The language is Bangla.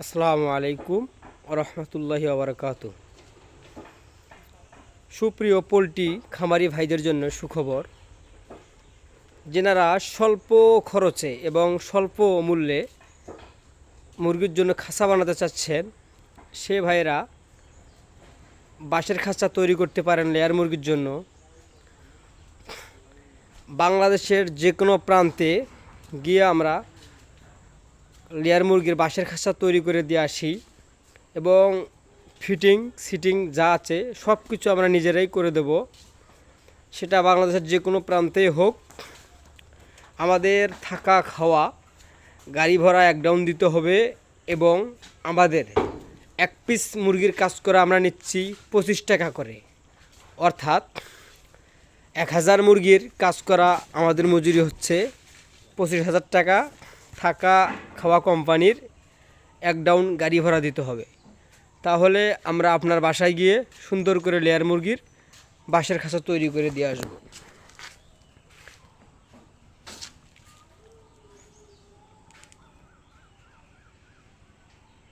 আসসালামু আলাইকুম রহমতুল্লাহি আবরকাত সুপ্রিয় পোলট্রি খামারি ভাইদের জন্য সুখবর, যেনারা স্বল্প খরচে এবং স্বল্প মূল্যে মুরগির জন্য খাঁচা বানাতে চাচ্ছেন, সে ভাইয়েরা বাঁশের খাঁচা তৈরি করতে পারেন লেয়ার মুরগির জন্য। বাংলাদেশের যে কোনো প্রান্তে গিয়ে আমরা লেয়ার মুরগির বাঁশের খাঁচা তৈরি করে দিয়ে আসি এবং ফিটিং, সিটিং যা আছে সব কিছু আমরা নিজেরাই করে দেব। সেটা বাংলাদেশের যে কোনো প্রান্তেই হোক। আমাদের থাকা খাওয়া, গাড়ি ভাড়া এক ডাউন দিতে হবে এবং আমাদের এক পিস মুরগির কাজ করে আমরা নিচ্ছি পঁচিশ টাকা করে। অর্থাৎ এক হাজার মুরগির কাজ করা আমাদের মজুরি হচ্ছে পঁচিশ হাজার টাকা। থাকা খাওয়া কোম্পানির এক ডাউন গাড়ি ভাড়া দিতে হবে। তাহলে আমরা আপনার বাসায় গিয়ে সুন্দর করে লেয়ার মুরগির বাঁশের খাঁচা তৈরি করে দিয়ে আসব।